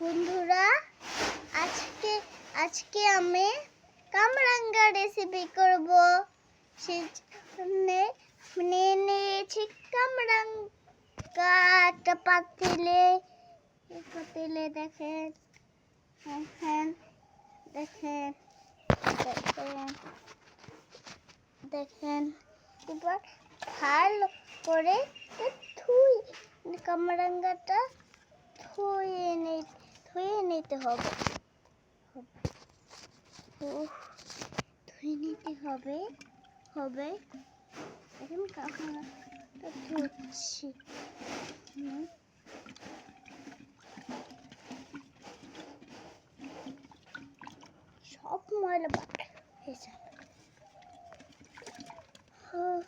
বন্ধুরা, আজকে আজকে আমি কামরাঙ্গা রেসিপি করব। সেই জন্য নিয়ে নিয়েছি কামরাঙ্গা একটা পাতিলে। পাতিলে দেখেন দেখেন দেখেন দেখেন দেখেন, এবার ভালো করে ধুই কামরাঙ্গাটা ধুয়ে নে ধুয়ে নিতে হবে। ধুয়ে নিতে হবে। হবে এখন কামরাঙ্গাটা ধুচ্ছি। সব ময়লা বার হয়ে যাবে হুম।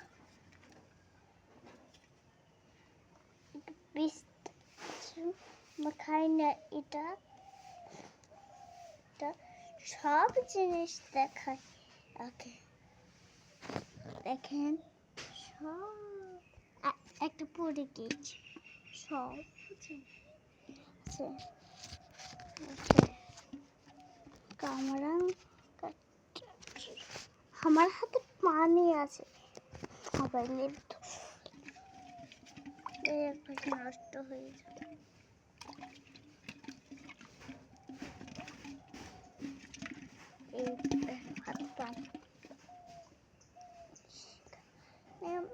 খাই না এটা। এটা সব জিনিস দেখায়। ওকে। দেখেন, সব। একটা পড়ে গিয়েছে। সব আছে আছে। কামরাং আমার হাতে পানি আছে। মোবাইলে একবার নষ্ট হয়ে যাবে এম,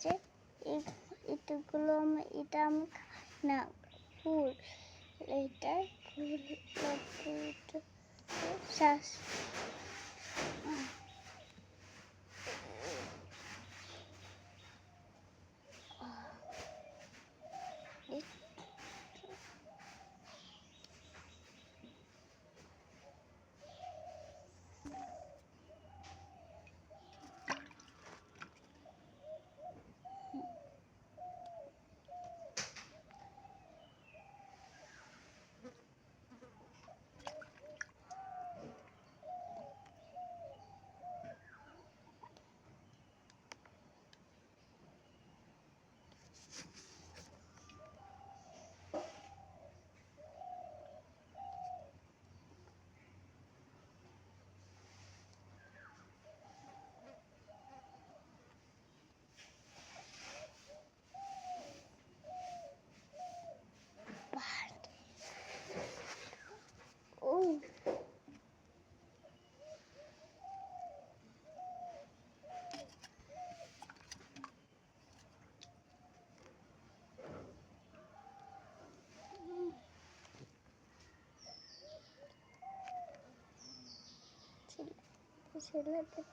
যে এই এটুকুলো আমি এটা আমি না ফুল এটা ফুল শ্বাস ছেলেদের।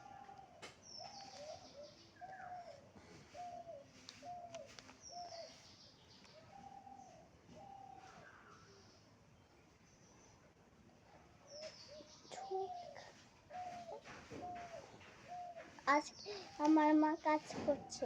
আজ আমার মা কাজ করছে।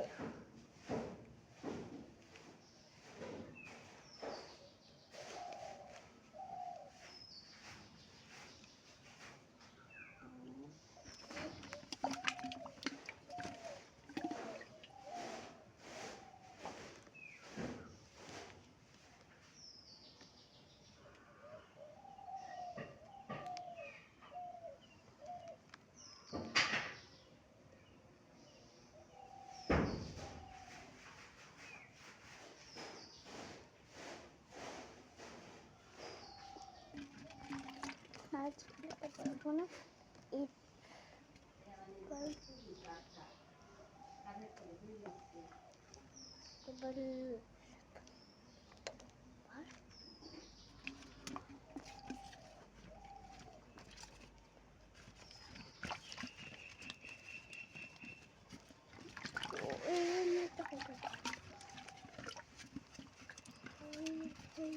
পারব না এই এবার এই নিতে হবে এই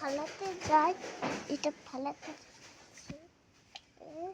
আমি যাই এটা ফালাতে যাচ্ছি। এ,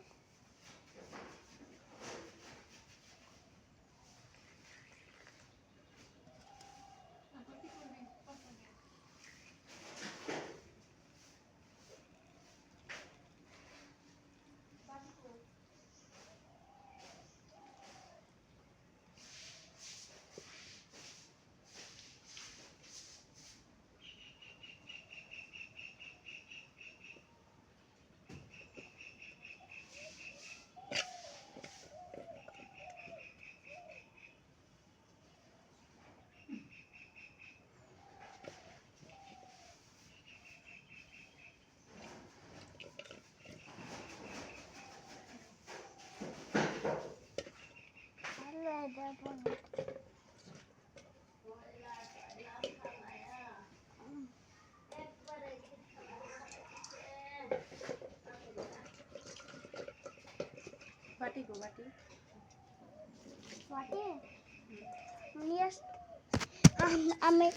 দেবো না আমি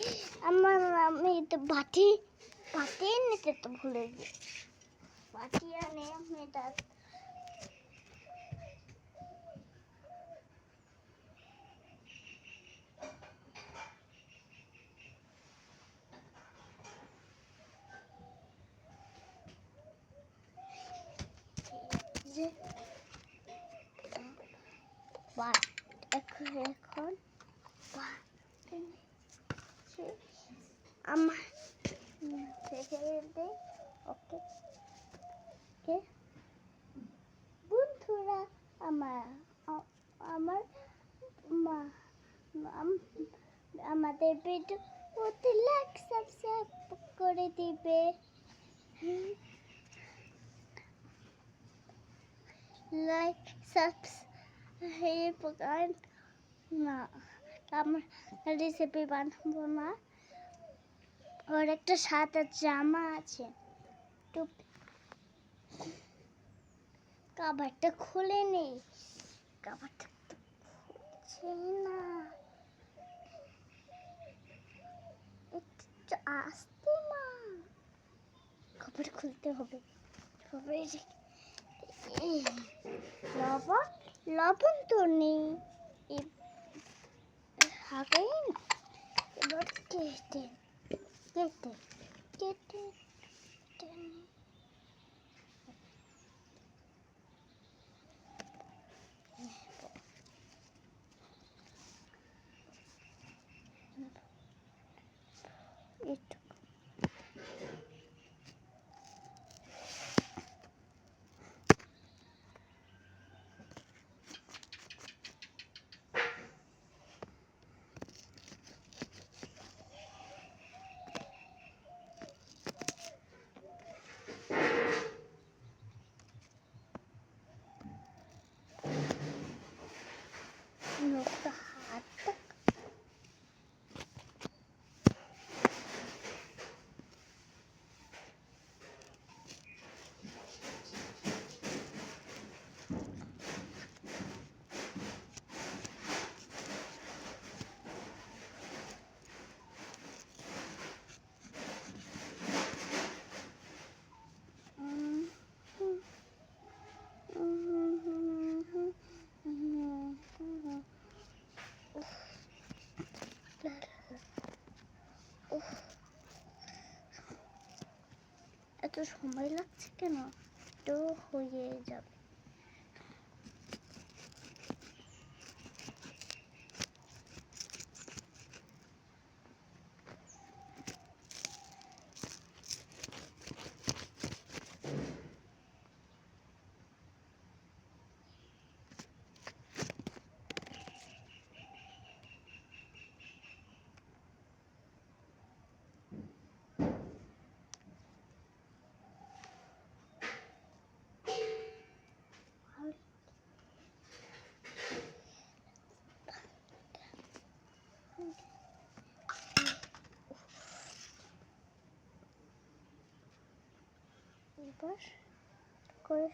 আমার আমি তো বাটি বাটি নিতে তো ভুলে গেছি বাটি আনে আমি তার এখন আমার থেকে দে ওকে ওকে বন্ধুরা, আমার আমার মা আমাদের ভিডিও ওতে লাইক সাবস্ক্রাইব করে দিবে। লাইক সাবস্ক্রাইব করেন না, আমার রেসিপি বানাবো না। ওর একটা সাদা জামা আছে। টুপি কাবারটা খুলে নেই কাবারটা খুলছে না। আসতে মা। কাবার খুলতে হবে। এই লবণ লবণ তো নেই এ- হাগেই না এবার কেটে কেটে কেটে টেনে একটু নৌকা হাতটা এত সময় লাগছে কেন? তো হয়ে যাবে। এবার করে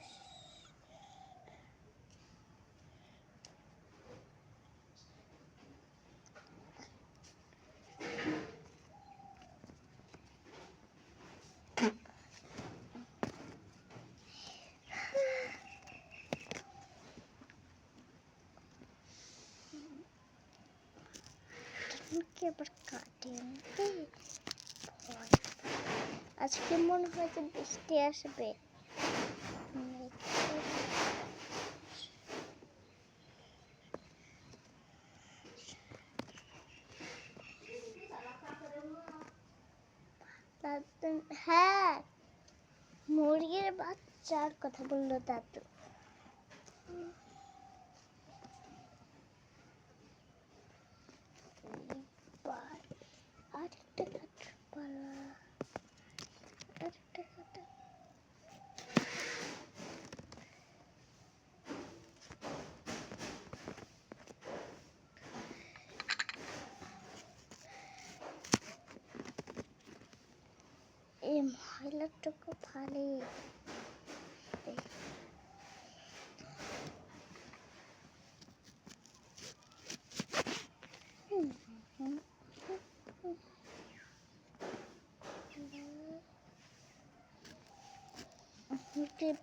আমাকে আবার কাটিয়ে নিতে ভয়। আজকে মনে হয় যে বৃষ্টি আসবে। হ্যাঁ মুরগির বাচ্চার কথা বলল দাদু এবার আরেকটা কাঠের পালা আরেকটা কাঠের এই ময়লাটুকু ফালে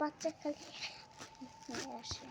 বাচ্চা খালি নিয়ে আসে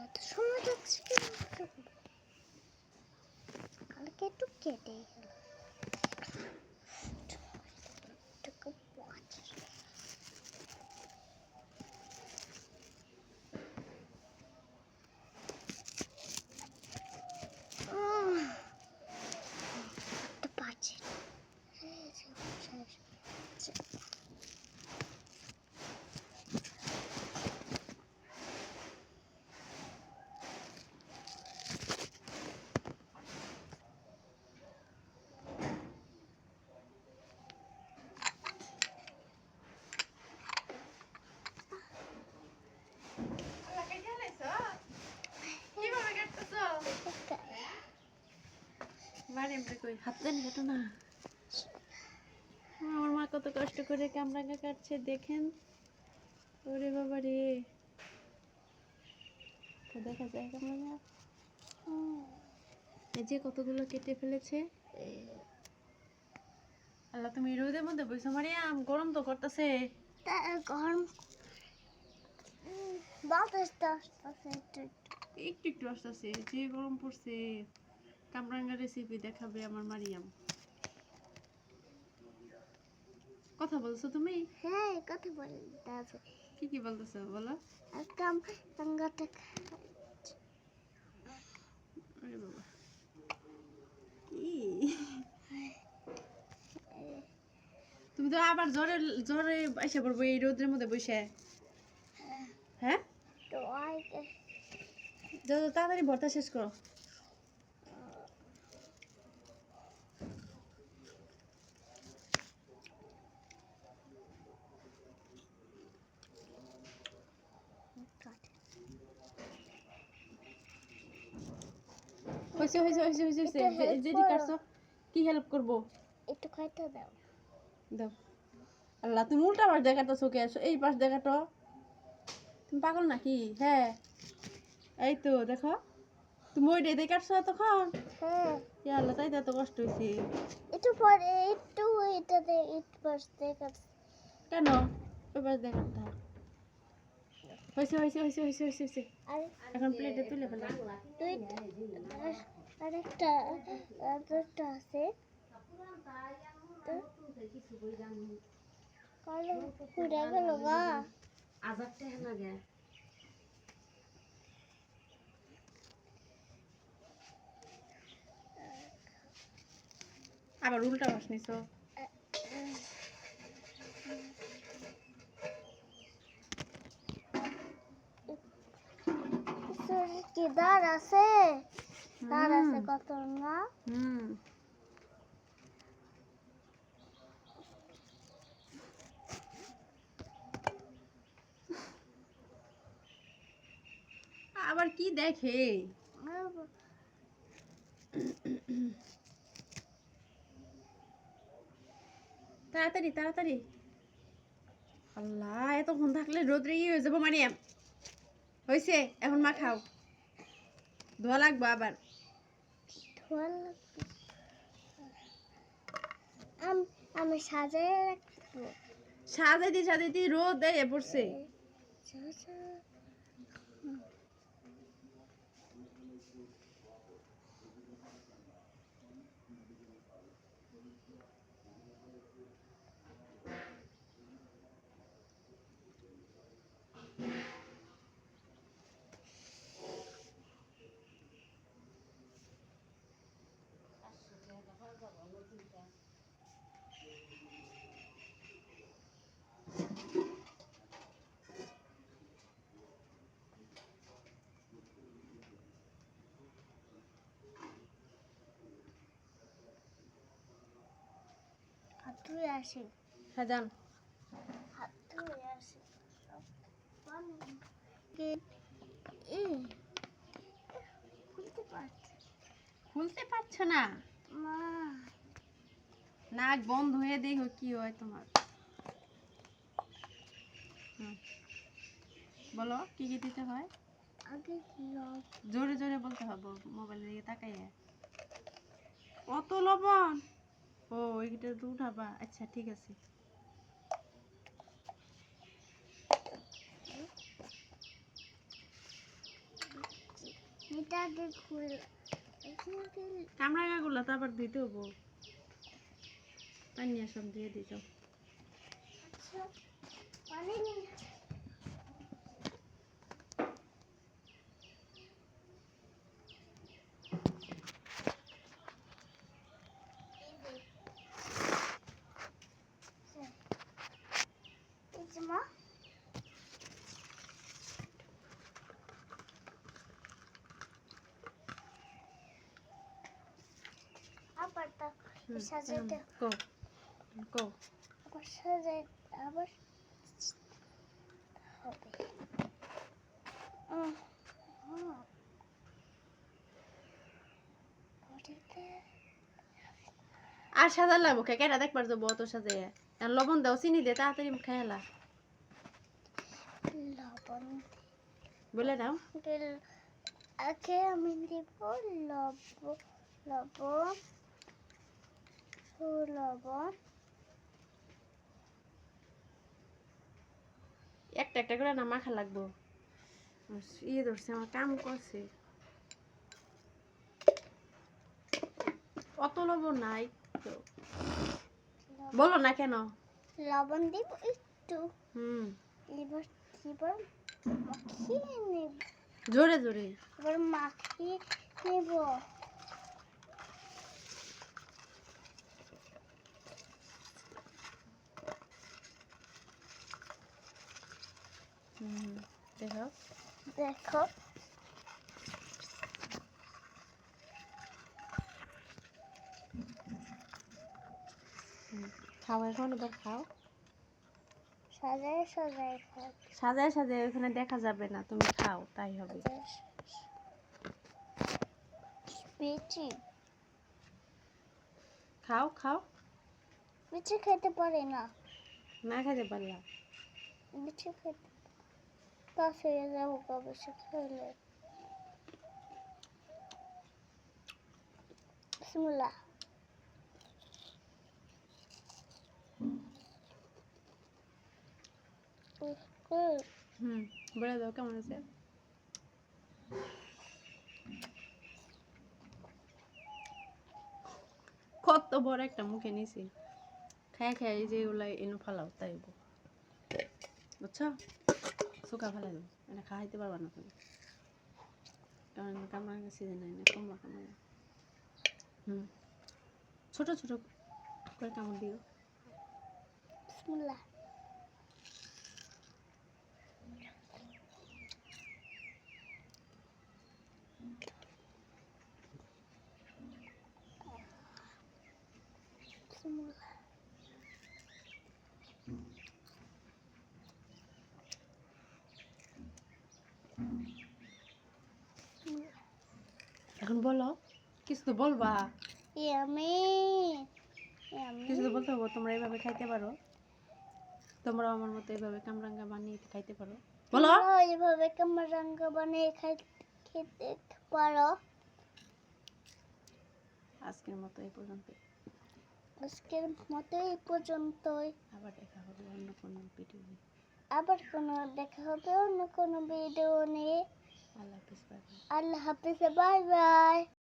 এত সময় লাগছে কেন কালকে একটু কেটে গেল এটুকু বাঁচা। উম, একটু বাঁচে। এই যে, শেষ। শেষ। কীভাবে কাটতেছো আমরা কই হাত দেন কাটো না। আমার মা কত কষ্ট করে কামরাঙ্গা কাটছে দেখেন। ওরে বাবা রে। তো দেখা যায় কামরাঙ্গা। এই যে কতগুলো কেটে ফেলেছে। আল্লাহ তুমি রোদের মধ্যে বইছো মারিয়াম গরম তো করতেছে। গরম। একটু একটু আসতেছে যে গরম পড়ছে। কামরাঙ্গা রেসিপি দেখাবে আমার মারিয়াম। কথা বলছো তুমি? হ্যাঁ কথা বলতে আছে। কি কি বলতেছো বলো? আরে বাবা। তুমি তো আবার জ্বরে জ্বরে এসে পড়ব এই রোদের মধ্যে বসে। হ্যাঁ? তো তাড়াতাড়ি ভর্তা শেষ করো। হয়েছে হয়েছে একটু help যেটি। কাটছো কি হেল্প করব? একটু খাইতে দাও। দাও। আল্লাহ তুমি উল্টা পাশ দেখাতো চোখে আসো এই পাশ দেখাতো তুমি পাগল নাকি? হ্যাঁ। এই তো দেখো। তুমি ওই ডেতে কাটছো তখন হ্যাঁ। আল্লাহ তাই তো এত কষ্ট হয়েছে। একটু পরে একটু এটাতে একটু বসতে কেন? ওই পাশ দেখাটা হয়েছে হয়েছে হয়েছে হয়েছে হয়েছে এখন প্লেটে তুলে ফেলো। আরেকটা আরেকটা আছে তো পুড়ে গেল গা আবার উল্টা পাশ নিছো কি দাঁড় আছে দাঁড় আছে। কত না হুম আবার কি দেখে? তাড়াতাড়ি তাড়াতাড়ি। আল্লাহ এতক্ষণ থাকলে রোদ্রে কি হয়ে যাব মারিয়াম হয়েছে এখন মা খাও। ধোয়া লাগবো আবার। আম- আমি সাজায় রাখব। সাজাইতে সাজাইতে রোদ দেয় পড়ছে। ধুয়ে আসি। সাজান হাত ধুয়ে আসি। খুলতে পারছি। খুলতে পারছ না? মা। নাক বন্ধ হয়ে দেখো কি হয় তোমার। বলো কি কি দিতে হয়? আগে কি? জোরে জোরে বলতে হবে মোবাইলের দিকে তাকাইয়া। কত লবণ? ও এইটা একটু উঠাবা। আচ্ছা ঠিক আছে। খুল এখানে কামরাঙ্গাগুলো তারপর দিতে হব। পানি সব দিয়ে দিত আচ্ছা পানি নিয়ে এই যে মা আবার তো কো কো আবার সাজাই আবার হবে। উম, হুম। বডিতে আর সাজা লাগবো কে কেটা দেখবার যাব অত সাজে লবণ দাও চিনি দে তাড়াতাড়ি খেয়ালা লবণ বলে দাও। আগে আমি দিব লব লবণ। ও লবণ একটা একটা করে না মাখা লাগবো। ইয়ে ধরছে আমার কাম করছে। অত লবণ নাই তো। বলো না কেন? লবণ দিব একটু। হুম। এবার এবার মাখিয়ে নেব। জোরে জোরে। এবার মাখিয়ে নেব। দেখো দেখো খাও এখন এবার খাও। সাজায় সাজায় খাও। সাজায় সাজায় ওখানে দেখা যাবে না তুমি খাও তাই হবে। খাও খাও। পেঁচি খেতে পারে না। না খেতে পারলাম বেছে খেতে হয়ে যাব সে খেলে বিসমিল্লাহ। হুম, বলে দাও, কেমন আছে কত বড় একটা মুখে নিছি খায় খায় যে এগুলা এনে ফালাও, তাই। বুঝছ শুকা ফেলাই দেবো এটা খাইতে পারবা না তুমি কারণ কামড়া সিজন নাই না কমলা কামড়া হুম ছোট ছোট করে কামড় দিও বিসমিল্লাহ এখন বলো কিছু তো বলবা। ইয়ামি কিছু তো বলতে হবে তোমরা এইভাবে খাইতে পারো। তোমরা আমার মতো এইভাবে কামরাঙ্গা বানিয়ে খাইতে পারো। বলো। এইভাবে কামরাঙ্গা বানিয়ে খাই খেতে পারো। আজকের মতো এই পর্যন্ত আজকের মতো এই পর্যন্তই। আবার দেখা হবে অন্য কোনো ভিডিও আবার কোনো দেখা হবে অন্য কোনো ভিডিও নিয়ে। আল্লাহ হাফিজ বাই বাই আল্লাহ হাফিজ বাই বাই